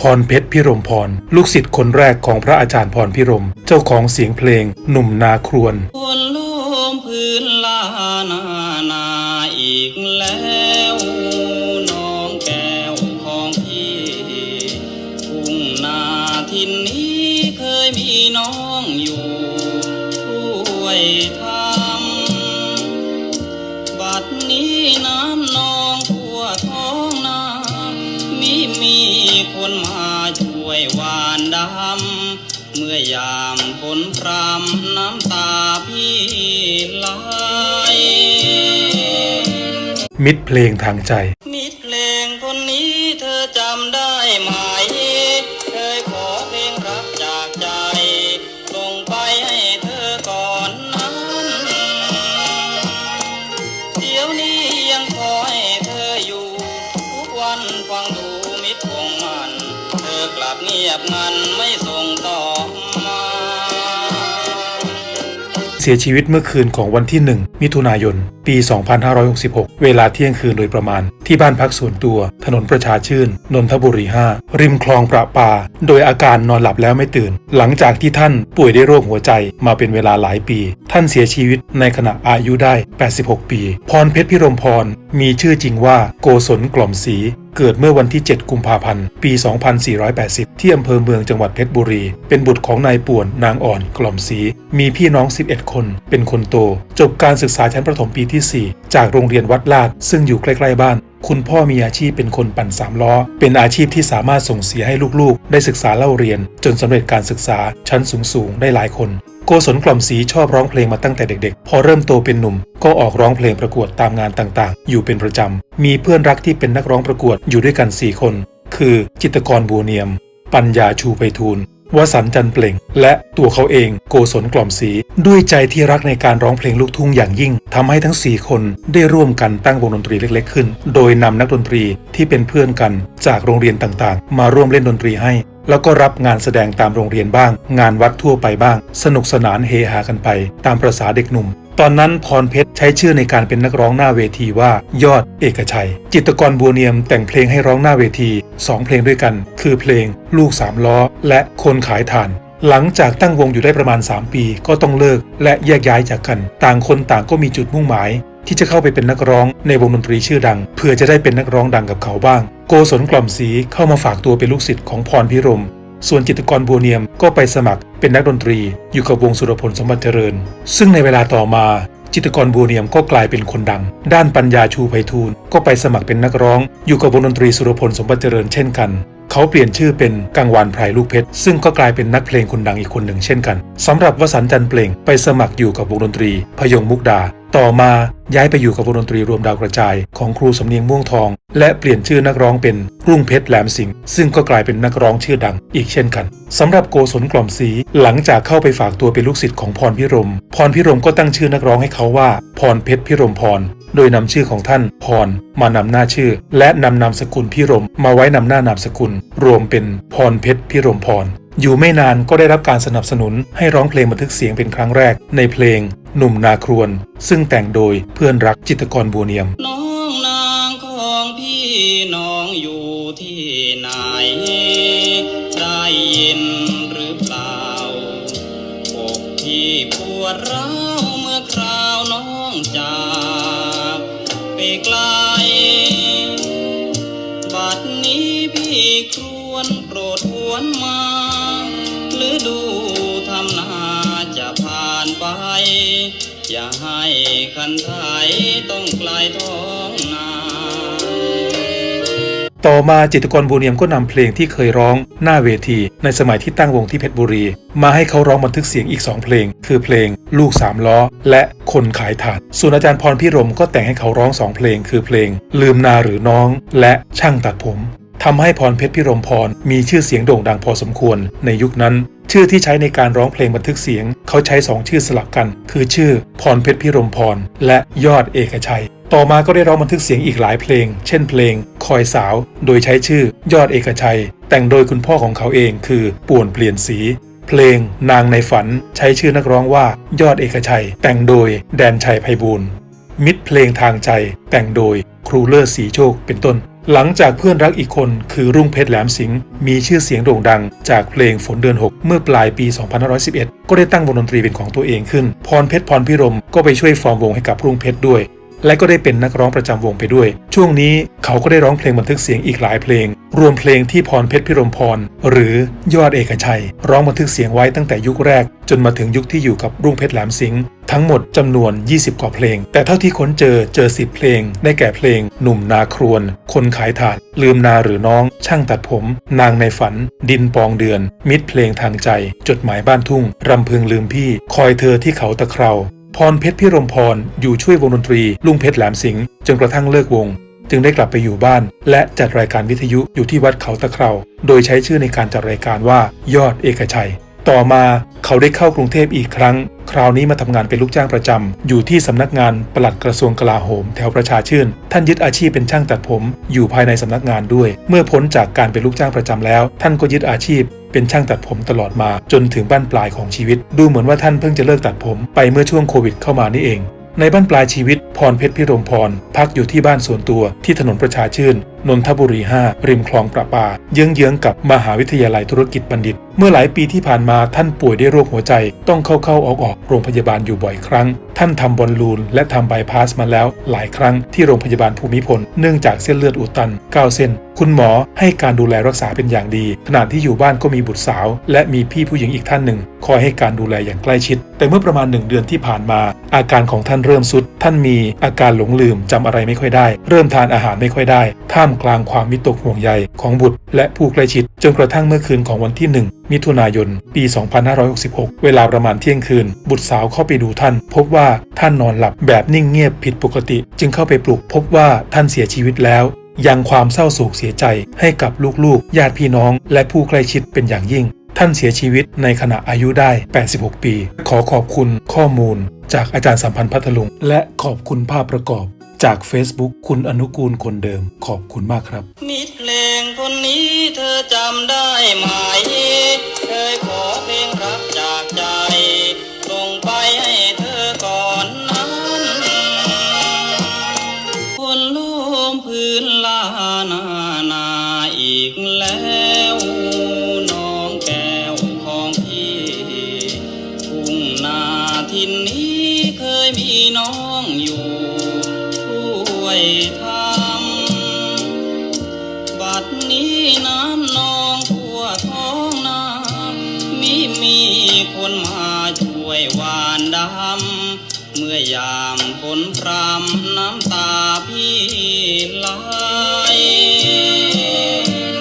พรเพชรพิรมพร ลูกศิษย์คนแรกของพระอาจารย์พรพิรม เจ้าของเสียงเพลง หนุ่มนาครวนพื้นลานานาอีกแล้วน้องแก้วของพี่ทุ่งนาทินนี้เคยมีน้องอยู่ช่วยท มิตรเพลงทางใจ มิตรเพลงคนนี้เธอจำได้ไหม เคยขอเพลงรักจากใจ ส่งไปให้เธอก่อนนั้นเดี๋ยวนี้ยังคอยเธออยู่ ทุกวันฟังดูมิตรคงมัน เธอกลับเงียบงันไม่ส เสียชีวิตเมื่อคืนของวันที่ 1 มิถุนายน ปี 2566 เวลาเที่ยงคืนโดยประมาณ ที่บ้านพักส่วนตัว ถนนประชาชื่น นนทบุรี 5 ริมคลองประปา โดยอาการนอนหลับแล้วไม่ตื่น หลังจากที่ท่านป่วยด้วยโรคหัวใจมาเป็นเวลาหลายปี ท่านเสียชีวิตในขณะอายุได้ 86 ปี พรเพชรพิรมพร มีชื่อจริงว่าโกศลกล่อมศรี เกิดเมื่อวันที่ 7 กุมภาพันธ์ ปี 2480 ที่อำเภอเมืองจังหวัดเพชรบุรี เป็นบุตรของนายป่วนนางอ่อนกล่อมศรีมีพี่น้อง 11 คน เป็นคนโต จบการศึกษาชั้นประถมปีที่ 4 จากโรงเรียนวัดลาด ซึ่งอยู่ใกล้ ๆ บ้านคุณพ่อมีอาชีพเป็นคนปั่นสามล้อ เป็นอาชีพที่สามารถส่งเสียให้ลูกๆ ได้ศึกษาเล่าเรียน จนสำเร็จการศึกษาชั้นสูงๆ ได้หลายคน กศลกล่อมศรีชอบร้องเพลงมาตั้งแต่เด็กๆ พอเริ่มโตเป็นหนุ่ม ก็ออกร้องเพลงประกวดตามงานต่างๆ อยู่เป็นประจำ มีเพื่อนรักที่เป็นนักร้องประกวดอยู่ด้วยกัน 4 คน คือ จิตกรบัวเนียม ปัญญาชูไพฑูรย์วสันจันเปล่ง และตัวเขาเองโกศลกล่อมศรีด้วยใจที่รักในการร้องเพลงลูกทุ่งอย่างยิ่งทำให้ทั้ง 4 คนได้ร่วมกันตั้งวงดนตรีเล็กๆ ขึ้น โดยนำนักดนตรีที่เป็นเพื่อนกันจากโรงเรียนต่างๆ มาร่วมเล่นดนตรีให้แล้วก็รับงานแสดงตามโรงเรียนบ้าง งานวัดทั่วไปบ้าง สนุกสนานเฮฮากันไป ตามประษาเด็กหนุ่ม ตอนนั้นพรเพชรใช้ชื่อในการเป็นนักร้องหน้าเวทีว่ายอดเอกชัย จิตกรบัวเนียมแต่งเพลงให้ร้องหน้าเวที2เพลงด้วยกัน คือเพลง ลูกสามล้อ และคนขายถ่านหลังจากตั้งวงอยู่ได้ประมาณ 3 ปีก็ต้องเลิกและแยกย้ายจากกัน ต่างคนต่างก็มีจุดมุ่งหมาย ที่จะเข้าไปเป็นนักร้องในวงดนตรีชื่อดัง เพื่อจะได้เป็นนักร้องดังกับเขาบ้าง โกศลกล่อมศรีเข้ามาฝากตัวเป็นลูกศิษย์ของพรพิรม ส่วนจิตกรบัวเนียมก็ไปสมัครเป็นนักดนตรี อยู่กับวงสุรพลสมบัติเจริญ ซึ่งในเวลาต่อมา จิตกรบัวเนียมก็กลายเป็นคนดัง ด้านปัญญาชูไพฑูรย์ก็ไปสมัครเป็นนักร้อง อยู่กับวงดนตรีสุรพลสมบัติเจริญเช่นกัน เขาเปลี่ยนชื่อเป็นกังวานไพรลูกเพชร ซึ่งก็กลายเป็นนักเพลงคนดังอีกคนหนึ่งเช่นกันสำหรับวสันต์จันเปล่งไปสมัครอยู่กับวงดนตรี พยงมุกดา ต่อมาย้ายไปอยู่กับวงดนตรีรวมดาวกระจาย ของครูสำเนียงม่วงทอง และเปลี่ยนชื่อนักร้องเป็นรุ่งเพชรแหลมสิงห์ซึ่งก็กลายเป็นนักร้องชื่อดังอีกเช่นกันสำหรับโกศลกล่อมศรีหลังจากเข้าไปฝากตัวเป็นลูกศิษย์ของพรพิรม พรพิรมก็ตั้งชื่อนักร้องให้เขาว่า พรเพชรพิรมพร โดยนำชื่อของท่านพรมานำหน้าชื่อ และนำนามสกุลพิรมมาไว้นำหน้านามสกุล รวมเป็นพรเพชรพิรมพร อยู่ไม่นานก็ได้รับการสนับสนุนให้ร้องเพลงบันทึกเสียงเป็นครั้งแรก ในเพลง หนุ่มนาครวน ซึ่งแต่งโดยเพื่อนรักจิตรกรบัวเนียมน้องนางของพี่น้องอยู่ที่ไหนได้ยิน ไปไกล บัดนี้พี่ครวนโปรดหวนมา หรือดูทำนาจะผ่านไป อย่าให้คันไทยต้องไกลท้อ ต่อมาจิตกรบัวเนียมก็นำเพลงที่เคยร้องหน้าเวที ในสมัยที่ตั้งวงที่เพชรบุรี มาให้เขาร้องบันทึกเสียงอีก 2 เพลง คือเพลง ลูกสามล้อ และคนขายถ่านส่วนอาจารย์พรพิรมก็แต่งให้เขาร้อง2เพลง คือเพลง ลืมนาหรือน้อง และช่างตัดผมทำให้พรเพชรพิรมพรมีชื่อเสียงโด่งดังพอสมควร ในยุคนั้น ชื่อที่ใช้ในการร้องเพลงบันทึกเสียง เขาใช้สองชื่อสลับกัน คือชื่อพรเพชรพิรมพรและยอดเอกชัย ต่อมาก็ได้ร้องบันทึกเสียงอีกหลายเพลง เช่นเพลง คอยสาว โดยใช้ชื่อยอดเอกชัย แต่งโดยคุณพ่อของเขาเองคือป่วนเปลี่ยนสี เพลง นางในฝัน ใช้ชื่อนักร้องว่า ยอดเอกชัย แต่งโดยแดนชัยไพบูลมิตรเพลงทางใจ แต่งโดยครูเลิศสีโชค เป็นต้น หลังจากเพื่อนรักอีกคนคือรุ่งเพชรแหลมสิงห์มีชื่อเสียงโด่งดัง จากเพลงฝนเดือน 6 เมื่อปลายปี 2511 ก็ได้ตั้งวงดนตรีเป็นของตัวเองขึ้น พรเพชรพรพิรมก็ไปช่วยฟอร์มวงให้กับรุ่งเพชรด้วย และก็ได้เป็นนักร้องประจำวงไปด้วย ช่วงนี้เขาก็ได้ร้องเพลงบันทึกเสียงอีกหลายเพลง รวมเพลงที่พรเพชรพิรมพร หรือยอดเอกชัย ร้องบันทึกเสียงไว้ตั้งแต่ยุคแรก จนมาถึงยุคที่อยู่กับรุ่งเพชรแหลมสิงห์ทั้งหมดจำนวน 20 กว่าเพลง แต่เท่าที่ค้นเจอเจอ 10 เพลง ได้แก่เพลง หนุ่มนาครวน คนขายถาด ลืมนาหรือน้อง ช่างตัดผม นางในฝัน ดินปองเดือน มิตรเพลงทางใจ จดหมายบ้านทุ่งรำพึงลืมพี่ คอยเธอที่เขาตะเครา พรเพชรพิรมพรอยู่ช่วยวงดนตรี ลุงเพชรแหลมสิงห์จนกระทั่งเลิกวง จึงได้กลับไปอยู่บ้าน และจัดรายการวิทยุอยู่ที่วัดเขาตะเคราโดยใช้ชื่อในการจัดรายการว่ายอดเอกชัย ต่อมาเขาได้เข้ากรุงเทพอีกครั้ง คราวนี้มาทำงานเป็นลูกจ้างประจำอยู่ที่สำนักงานปลัดกระทรวงกลาโหม แถวประชาชื่น ท่านยึดอาชีพเป็นช่างตัดผม อยู่ภายในสำนักงานด้วย เมื่อพ้นจากการเป็นลูกจ้างประจำแล้ว ท่านก็ยึดอาชีพเป็นช่างตัดผมตลอดมาจนถึงบ้านปลายของชีวิต ดูเหมือนว่าท่านเพิ่งจะเลิกตัดผมไปเมื่อช่วงโควิดเข้ามานี่เองในบ้านปลายชีวิตพรเพชรพิรมพร พักอยู่ที่บ้านส่วนตัวที่ถนนประชาชื่น นนทบุรี 5 ริมคลองประปา เยื้องๆกับมหาวิทยาลัยธุรกิจบัณฑิต เมื่อหลายปีที่ผ่านมาท่านป่วยด้วยโรคหัวใจ ต้องเข้าๆออกๆโรงพยาบาลอยู่บ่อยครั้ง ท่านทำบอลลูน และทำไบพาสมาแล้ว หลายครั้งที่โรงพยาบาลภูมิพล เนื่องจากเส้นเลือดอุดตัน9เส้น คุณหมอให้การดูแลรักษาเป็นอย่างดี ขณะที่อยู่บ้านก็มีบุตรสาว และมีพี่ผู้หญิงอีกท่านหนึ่ง คอยให้การดูแลอย่างใกล้ชิด แต่เมื่อประมาณหนึ่งเดือนที่ผ่านมา อาการของท่านเริ่มสุด ท่านมีอาการหลงลืมจำอะไรไม่ค่อยได้ เริ่มทานอาหารไม่ค่อยได้ท่ามกลางความวิตกห่วงใยของบุตร และผู้ใกล้ชิด จนกระทั่งเมื่อคืนของวันที่ 1 มิถุนายน ปี 2566 เวลาประมาณเที่ยงคืน บุตรสาวเข้าไปดูท่าน พบว่าท่านนอนหลับแบบนิ่งเงียบผิดปกติ จึงเข้าไปปลุกพบว่าท่านเสียชีวิตแล้วยังความเศร้าโศกเสียใจให้กับลูกๆ ญาติพี่น้อง และผู้ใกล้ชิดเป็นอย่างยิ่ง ท่านเสียชีวิตในขณะอายุได้ 86 ปี ขอขอบคุณข้อมูล จากอาจารย์สัมพันธ์พัทลุง และขอบคุณภาพประกอบ จาก Facebook คุณอนุกูลคนเดิมขอบคุณมากครับมิตรเพลงคนนี้เธอจำได้ไหมเคยขอเพลงรักจากใจส่งไปให้เธอก่อนนั้นคนล้มพื้นลานานาอีกแล้ว นี้